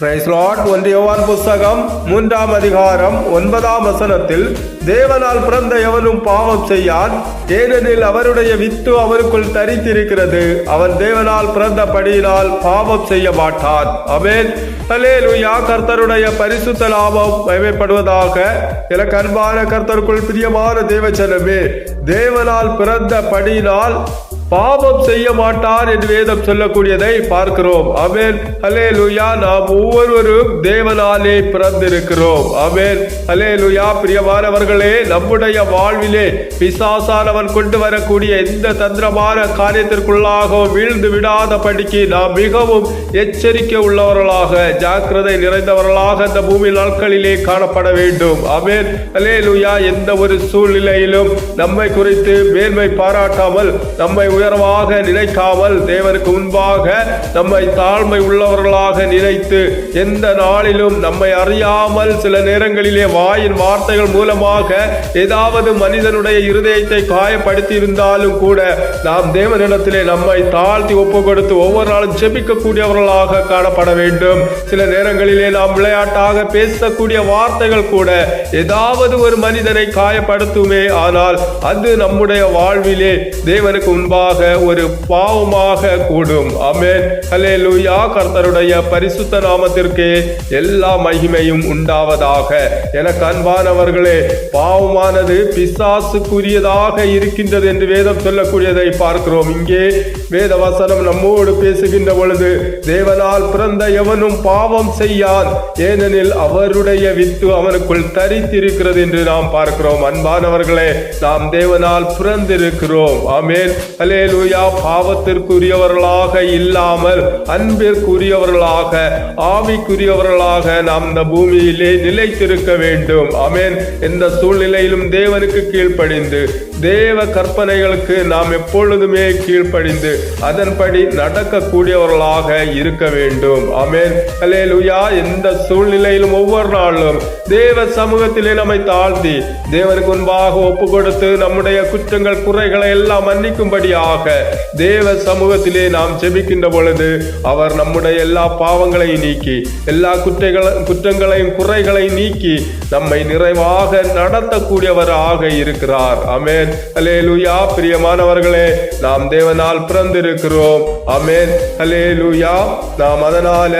Price ஒன்றியவான் புஸ்தகம் மூன்றாம் அதிகாரம் ஒன்பதாம் வசனத்தில் தேவனால் பிறந்த எவனும் பாவம் செய்யான் ஏனெனில் அவருடைய வித்து அவருக்குள் தரித்திருக்கிறது. அவன் தேவனால் பிறந்தபடியினால் பாவம் செய்ய மாட்டான். அமேன் ஹalleluya கர்த்தருடைய பரிசுத்த லாபம் மகிமைப்படுவதாக எனக்கு அன்பான கர்த்தருக்குள் பிரியமான தேவச்சனமே தேவனால் பிறந்தபடியினால் பாவம் செய்ய மாட்டார் என்று வேதம் சொல்லக்கூடியதை பார்க்கிறோம். அமேன் ஹலே லுயா நாம் ஒவ்வொருவரும் தேவனாலே பிறந்திருக்கிறோம். அமேன் ஹலே லுயா பிரியமானவர்களே நம்முடைய வாழ்விலே பிசாசானவன் கொண்டு வரக்கூடிய எந்த தந்திரமான காரியத்திற்குள்ளாகவும் வீழ்ந்து விடாத படிக்கு நாம் மிகவும் எச்சரிக்கை உள்ளவர்களாக ஜாக்கிரதை நிறைந்தவர்களாக இந்த பூமி நாட்களிலே காணப்பட வேண்டும். அமேன் ஹலே லுயா எந்த ஒரு சூழ்நிலையிலும் நம்மை குறித்து மேன்மை பாராட்டாமல் நம்மை உயர்வாக நினைக்காமல் தேவனுக்கு முன்பாக நம்மை தாழ்மை உள்ளவர்களாக நினைத்து எந்த நாளிலும் நம்மை அறியாமல் சில நேரங்களிலே வாயின் வார்த்தைகள் மூலமாக ஏதாவது மனிதனுடைய இருதயத்தை காயப்படுத்தி இருந்தாலும் கூட நாம் தேவனிடத்திலே நம்மை தாழ்த்தி ஒப்பு கொடுத்து ஒவ்வொரு நாளும் ஜெபிக்கக்கூடியவர்களாக காணப்பட வேண்டும். சில நேரங்களிலே நாம் விளையாட்டாக பேசக்கூடிய வார்த்தைகள் கூட ஏதாவது ஒரு மனிதனை காயப்படுத்துமே. ஆனால் அது நம்முடைய வாழ்விலே தேவனுக்கு முன்பாக பாவமாக ஒரு பாவமாக கூடும். அமேன் ஹalleluya. கர்த்தருடைய பரிசுத்த நாமத்திற்கு எல்லா மகிமையும் உண்டாவதாக. என கண்பானவர்களே பாவமானது பிசாசுக்குரியதாக இருக்கின்றது என்று வேதம் சொல்லக்கூடியதை பார்க்கிறோம். இங்கே வேத வசனம் நம்மோடு பேசுகின்ற பொழுது தேவனால் பிறந்த எவனும் பாவம் செய்யான் ஏனெனில் அவருடைய வித்து அவனுக்குள் தரித்திருக்கிறது என்று நாம் பார்க்கிறோம். அன்பானவர்களே நாம் தேவனால் பிறந்திருக்கிறோம். ஆமேன். அலேலுயா பாவத்திற்குரியவர்களாக இல்லாமல் அன்பிற்குரியவர்களாக ஆவிக்குரியவர்களாக நாம் இந்த பூமியிலே நிலைத்திருக்க வேண்டும். அமேன் எந்த சூழ்நிலையிலும் தேவனுக்கு கீழ்ப்படிந்து தேவ கற்பனைகளுக்கு நாம் எப்பொழுதுமே கீழ்ப்படிந்து அதன்படி நடக்கக்கூடியவர்களாக இருக்க வேண்டும். அமேன் அலேலுயா எந்த சூழ்நிலையிலும் ஒவ்வொரு நாளும் தேவ சமூகத்திலே நம்மை தாழ்த்தி தேவனுக்கு முன்பாக ஒப்பு கொடுத்து நம்முடைய குற்றங்கள் குறைகளை எல்லாம் மன்னிக்கும்படியாக தேவ சமூகத்திலே நாம் ஜெபிக்கின்ற பொழுது அவர் நம்முடைய எல்லா பாவங்களையும் நீக்கி எல்லா குற்றைகள் குற்றங்களையும் குறைகளையும் நீக்கி நம்மை நிறைவாக நடத்தக்கூடியவராக இருக்கிறார். அமேன் அலேலுயா பிரியமானவர்களே நாம் தேவனால் பிறந்திருக்கிறோம். அமேன் அலேலுயா நாம் அதனால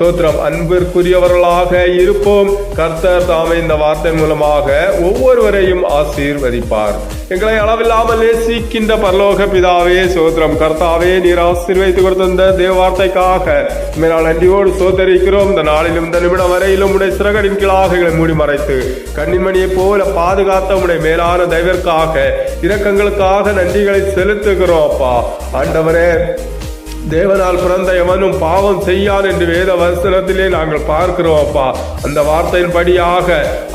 சோத்திரம் அன்பிற்குரியவர்களாக இருப்போம். கர்த்தர் தாமே இந்த வார்த்தை மூலமாக ஒவ்வொருவரையும் ஆசீர்வதிப்பார். எங்களை அளவில்லாமல் நேசிக்கின்ற பரலோக பிதாவே சோத்திரம் கர்த்தாவே நீர் ஆசீர்வதித்து கொடுத்த தேவ வார்த்தைக்காக மேலால் நன்றியோடு சோதரிக்கிறோம் இந்த நாளிலும் இந்த நிமிடம் வரையிலும் உடைய சிறகடின் கீழாக எங்களை மூடி மறைத்து கண்ணிமணியைப் போல பாதுகாத்த உடைய மேலான தயவிற்காக இரக்கங்களுக்காக நன்றிகளை செலுத்துகிறோம் அப்பா. ஆண்டவரே தேவனால் பிறந்த எவனும் பாவம் செய்யான் என்று வேத வசனத்திலே நாங்கள் பார்க்கிறோம் அப்பா. அந்த வார்த்தையின்படியாக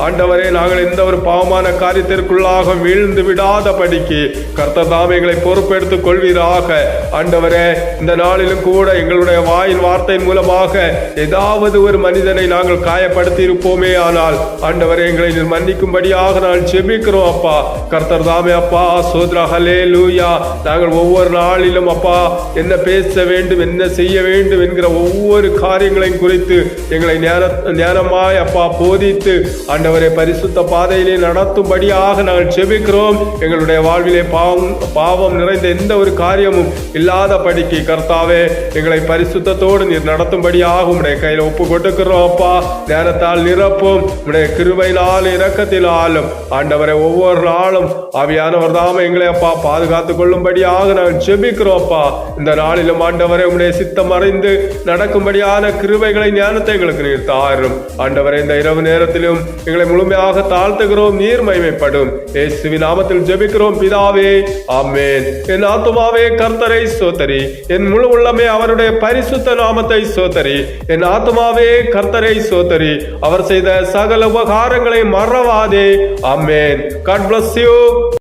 ஆண்டவரே நாங்கள் எந்த ஒரு பாவமான காரியத்திற்குள்ளாக வீழ்ந்து விடாத படிக்கு கர்த்தர் தாம் எங்களை பொறுப்பெடுத்துக் கொள்வீராக. ஆண்டவரே இந்த நாளிலும் கூட எங்களுடைய வாயின் வார்த்தையின் மூலமாக ஏதாவது ஒரு மனிதனை நாங்கள் காயப்படுத்தி இருப்போமே ஆனால் ஆண்டவரே எங்களை மன்னிக்கும்படியாக நாங்கள் செபிக்கிறோம் அப்பா. கர்த்தர் தாமே அப்பா. சோத்ரா ஹலே லூயா நாங்கள் ஒவ்வொரு நாளிலும் அப்பா என்ன பேச வேண்டும் என்ன செய்ய வேண்டும் என்கிற ஒவ்வொரு காரியங்களையும் குறித்து எங்களை ஞான ஞானமாய் அப்பா போதித்து ஆண்டவரை பரிசுத்த பாதையிலே நடத்தும்படியாக நாங்கள் செபிக்கிறோம். எங்களுடைய வாழ்விலே பாவம் பாவம் நிறைந்த எந்த ஒரு காரியமும் இல்லாத படிக்கு கர்த்தாவே எங்களை பரிசுத்தத்தோடு நீர் நடத்தும்படியாக உடைய கையில் ஒப்பு கொடுக்கிறோம் அப்பா. நேரத்தால் நிரப்பும் உடைய கிருபையினால் இரக்கத்தினாலும் ஆண்டவரை ஒவ்வொரு நாளும் ஆவியானவர் தாம எங்களை அப்பா பாதுகாத்துக் கொள்ளும்படியாக நாங்கள் செபிக்கிறோம் அப்பா. இந்த நாளிலும் ஆண்டவரை உடைய சித்தம் அறிந்து நடக்கும்படியான கிருபைகளை ஞானத்தை எங்களுக்கு நீர் தாரும். ஆண்டவரை இந்த இரவு நேரத்திலும் எங்களை முழுமையாக தாழ்த்துகிறோம் நீர் மகிமைப்படும். இயேசுவின் நாமத்தில் ஜெபிக்கிறோம் பிதாவே ஆமேன். என் ஆத்துமாவே கர்த்தரை சோத்தரி என் முழு உள்ளமே அவருடைய பரிசுத்த நாமத்தை சோத்தரி என் ஆத்துமாவே கர்த்தரை சோத்தரி அவர் செய்த சகல உபகாரங்களை மறவாதே. Amen God bless you